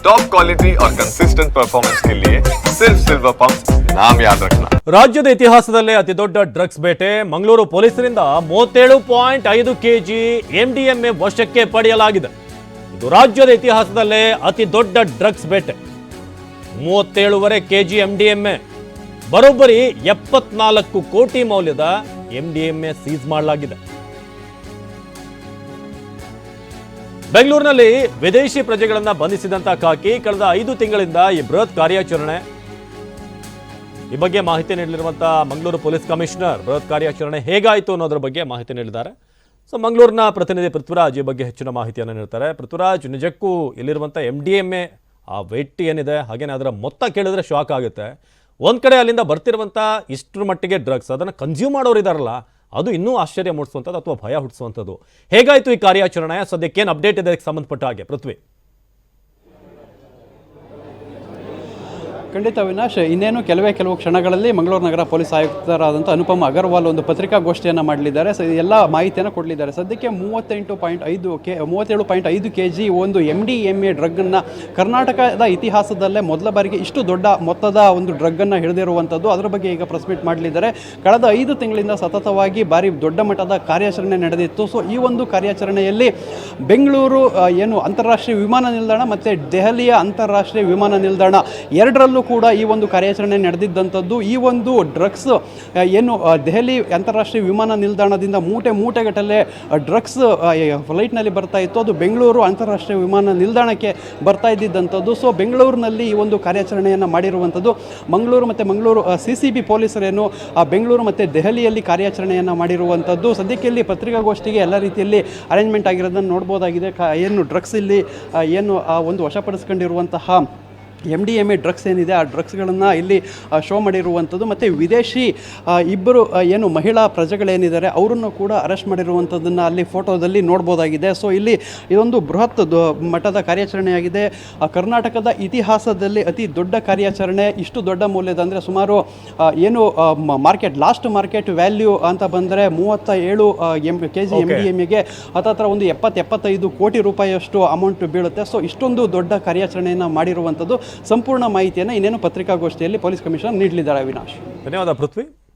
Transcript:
Top quality और consistent performance के लिए सिर्फ सिल्वर पंप नाम याद रखना ರಾಜ್ಯದ ಇತಿಹಾಸದಲ್ಲೇ ಅತಿ ದೊಡ್ಡ ಡ್ರಗ್ಸ್ ಬೇಟೆ ಮಂಗಳೂರು ಪೊಲೀಸರಿಂದ ಮೂವತ್ತೇಳು ಪಾಯಿಂಟ್ ಐದು ಕೆಜಿ ಎಂಡಿಎಂಎ ವಶಕ್ಕೆ ಪಡೆಯಲಾಗಿದೆ ಇದು ರಾಜ್ಯದ ಇತಿಹಾಸದಲ್ಲೇ ಅತಿ ದೊಡ್ಡ ಡ್ರಗ್ಸ್ ಬೇಟೆ ಮೂವತ್ತೇಳುವರೆ ಕೆಜಿ ಎಂಡಿಎಂಎ ಬರೋಬ್ಬರಿ ಎಪ್ಪತ್ನಾಲ್ಕು ಕೋಟಿ ಮೌಲ್ಯದ ಎಂಡಿಎಂಎ ಸೀಸ್ ಮಾಡಲಾಗಿದೆ ಬೆಂಗಳೂರಿನಲ್ಲಿ ವಿದೇಶಿ ಪ್ರಜೆಗಳನ್ನು ಬಂಧಿಸಿದಂತ ಕಾಕಿ ಕಳೆದ ಐದು ತಿಂಗಳಿಂದ ಈ ಬೃಹತ್ ಕಾರ್ಯಾಚರಣೆ. ಈ ಬಗ್ಗೆ ಮಾಹಿತಿ ನೀಡಲಿರುವಂತಹ ಮಂಗಳೂರು ಪೊಲೀಸ್ ಕಮಿಷನರ್, ಬೃಹತ್ ಕಾರ್ಯಾಚರಣೆ ಹೇಗಾಯಿತು ಅನ್ನೋದ್ರ ಬಗ್ಗೆ ಮಾಹಿತಿ ನೀಡಿದ್ದಾರೆ. ಸೊ, ಮಂಗಳೂರಿನ ಪ್ರತಿನಿಧಿ ಪೃಥ್ವಿರಾಜ್ ಈ ಬಗ್ಗೆ ಹೆಚ್ಚಿನ ಮಾಹಿತಿಯನ್ನು ನೀಡ್ತಾರೆ. ಪೃಥ್ವಿರಾಜ್, ನಿಜಕ್ಕೂ ಇಲ್ಲಿರುವಂಥ ಎಂ ಡಿ ಎಂ ಎ ಆ ವೆಯ್ಟ್ ಏನಿದೆ, ಹಾಗೇನೆ ಅದರ ಮೊತ್ತ ಕೇಳಿದ್ರೆ ಶಾಕ್ ಆಗುತ್ತೆ. ಒಂದು ಕಡೆ ಅಲ್ಲಿಂದ ಬರ್ತಿರುವಂಥ ಇಷ್ಟರ ಮಟ್ಟಿಗೆ ಡ್ರಗ್ಸ್ ಅದನ್ನು ಕನ್ಸ್ಯೂಮ್ ಮಾಡೋರು ಇದಾರಲ್ಲ ಅದು ಇನ್ನೂ ಆಶ್ಚರ್ಯ ಮೂಡಿಸುವಂಥದ್ದು ಅಥವಾ ಭಯ ಹುಟ್ಟಿಸುವಂಥದ್ದು. ಹೇಗಾಯಿತು ಈ ಕಾರ್ಯಾಚರಣೆ? ಸದ್ಯಕ್ಕೇನು ಅಪ್ಡೇಟ್ ಇದೆ? ಸಂಬಂಧಪಟ್ಟ ಹಾಗೆ. ಪೃಥ್ವಿ. ಖಂಡಿತ ವಿನಾಶ್ ಇನ್ನೇನು ಕೆಲವೇ ಕೆಲವು ಕ್ಷಣಗಳಲ್ಲಿ ಮಂಗಳೂರು ನಗರ ಪೊಲೀಸ್ ಆಯುಕ್ತರಾದಂಥ ಅನುಪಮ ಅಗರ್ವಾಲ್ ಒಂದು ಪತ್ರಿಕಾಗೋಷ್ಠಿಯನ್ನು ಮಾಡಲಿದ್ದಾರೆ. ಸೊ, ಎಲ್ಲ ಮಾಹಿತಿಯನ್ನು ಕೊಡಲಿದ್ದಾರೆ. ಸದ್ಯಕ್ಕೆ ಮೂವತ್ತೆಂಟು ಪಾಯಿಂಟ್ ಐದು ಕೆ, ಮೂವತ್ತೇಳು ಪಾಯಿಂಟ್ ಐದು ಕೆ ಜಿ ಒಂದು ಎಂ ಡಿ ಎಂ ಎ ಡ್ರಗ್ಗನ್ನು ಕರ್ನಾಟಕದ ಇತಿಹಾಸದಲ್ಲೇ ಮೊದಲ ಬಾರಿಗೆ ಇಷ್ಟು ದೊಡ್ಡ ಮೊತ್ತದ ಒಂದು ಡ್ರಗ್ಗನ್ನು ಹಿಡಿದಿರುವಂಥದ್ದು. ಅದರ ಬಗ್ಗೆ ಈಗ ಪ್ರೆಸ್ ಮೀಟ್ ಮಾಡಲಿದ್ದಾರೆ. ಕಳೆದ ಐದು ತಿಂಗಳಿಂದ ಸತತವಾಗಿ ಭಾರಿ ದೊಡ್ಡ ಮಟ್ಟದ ಕಾರ್ಯಾಚರಣೆ ನಡೆದಿತ್ತು. ಸೊ, ಈ ಒಂದು ಕಾರ್ಯಾಚರಣೆಯಲ್ಲಿ ಬೆಂಗಳೂರು ಏನು ಅಂತಾರಾಷ್ಟ್ರೀಯ ವಿಮಾನ ನಿಲ್ದಾಣ ಮತ್ತು ದೆಹಲಿಯ ಅಂತಾರಾಷ್ಟ್ರೀಯ ವಿಮಾನ ನಿಲ್ದಾಣ ಎರಡರಲ್ಲೂ ಕೂಡ ಈ ಒಂದು ಕಾರ್ಯಾಚರಣೆ ನಡೆದಿದ್ದಂಥದ್ದು, ಈ ಒಂದು ಡ್ರಗ್ಸ್ ಏನು ದೆಹಲಿ ಅಂತಾರಾಷ್ಟ್ರೀಯ ವಿಮಾನ ನಿಲ್ದಾಣದಿಂದ ಮೂಟೆ ಮೂಟೆಗಟ್ಟಲೆ ಡ್ರಗ್ಸ್ ಫ್ಲೈಟ್ನಲ್ಲಿ ಬರ್ತಾ ಇತ್ತು. ಅದು ಬೆಂಗಳೂರು ಅಂತಾರಾಷ್ಟ್ರೀಯ ವಿಮಾನ ನಿಲ್ದಾಣಕ್ಕೆ ಬರ್ತಾ ಇದ್ದಿದ್ದಂಥದ್ದು. ಸೊ, ಬೆಂಗಳೂರಿನಲ್ಲಿ ಈ ಒಂದು ಕಾರ್ಯಾಚರಣೆಯನ್ನು ಮಾಡಿರುವಂಥದ್ದು. ಮಂಗಳೂರು ಮತ್ತು ಮಂಗಳೂರು ಸಿ ಸಿ ಬಿ ಪೊಲೀಸರೇನು ಬೆಂಗಳೂರು ಮತ್ತು ದೆಹಲಿಯಲ್ಲಿ ಕಾರ್ಯಾಚರಣೆಯನ್ನು ಮಾಡಿರುವಂಥದ್ದು. ಸದ್ಯಕ್ಕೆ ಇಲ್ಲಿ ಪತ್ರಿಕಾಗೋಷ್ಠಿಗೆ ಎಲ್ಲ ರೀತಿಯಲ್ಲಿ ಅರೇಂಜ್ಮೆಂಟ್ ಆಗಿರೋದನ್ನು ನೋಡ್ಬೋದಾಗಿದೆ. ಏನು ಡ್ರಗ್ಸ್ ಇಲ್ಲಿ ಏನು ಒಂದು ವಶಪಡಿಸ್ಕೊಂಡಿರುವಂತಹ M D M A drugs ಏನಿದೆ ಆ ಡ್ರಗ್ಸ್ಗಳನ್ನು ಇಲ್ಲಿ ಶೋ ಮಾಡಿರುವಂಥದ್ದು. ಮತ್ತು ವಿದೇಶಿ ಇಬ್ಬರು ಏನು ಮಹಿಳಾ ಪ್ರಜೆಗಳೇನಿದ್ದಾರೆ ಅವರನ್ನು ಕೂಡ ಅರೆಸ್ಟ್ ಮಾಡಿರುವಂಥದ್ದನ್ನು ಅಲ್ಲಿ ಫೋಟೋದಲ್ಲಿ ನೋಡ್ಬೋದಾಗಿದೆ. ಸೊ ಇಲ್ಲಿ ಇದೊಂದು ಬೃಹತ್ ಮಟ್ಟದ ಕಾರ್ಯಾಚರಣೆಯಾಗಿದೆ. ಕರ್ನಾಟಕದ ಇತಿಹಾಸದಲ್ಲಿ ಅತಿ ದೊಡ್ಡ ಕಾರ್ಯಾಚರಣೆ ಇಷ್ಟು ದೊಡ್ಡ ಮೌಲ್ಯದ ಅಂದರೆ ಸುಮಾರು ಏನು ಮಾರ್ಕೆಟ್ ಲಾಸ್ಟ್ ಮಾರ್ಕೆಟ್ ವ್ಯಾಲ್ಯೂ ಅಂತ ಬಂದರೆ ಮೂವತ್ತ ಏಳು M K G M D M ಎಗೆ ಹತ್ತತ್ರ ಒಂದು ಎಪ್ಪತ್ತು ಎಪ್ಪತ್ತೈದು ಕೋಟಿ ರೂಪಾಯಿಯಷ್ಟು ಅಮೌಂಟ್ ಬೀಳುತ್ತೆ. ಸೊ ಇಷ್ಟೊಂದು ದೊಡ್ಡ ಕಾರ್ಯಾಚರಣೆಯನ್ನು ಮಾಡಿರುವಂಥದ್ದು. ಸಂಪೂರ್ಣ ಮಾಹಿತಿಯನ್ನು ಇನ್ನೇನು ಪತ್ರಿಕಾಗೋಷ್ಠಿಯಲ್ಲಿ ಪೊಲೀಸ್ ಕಮಿಷನರ್ ನೀಡಲಿದ್ದಾರೆ ಅವಿನಾಶ್. ಧನ್ಯವಾದ ಪೃಥ್ವಿ.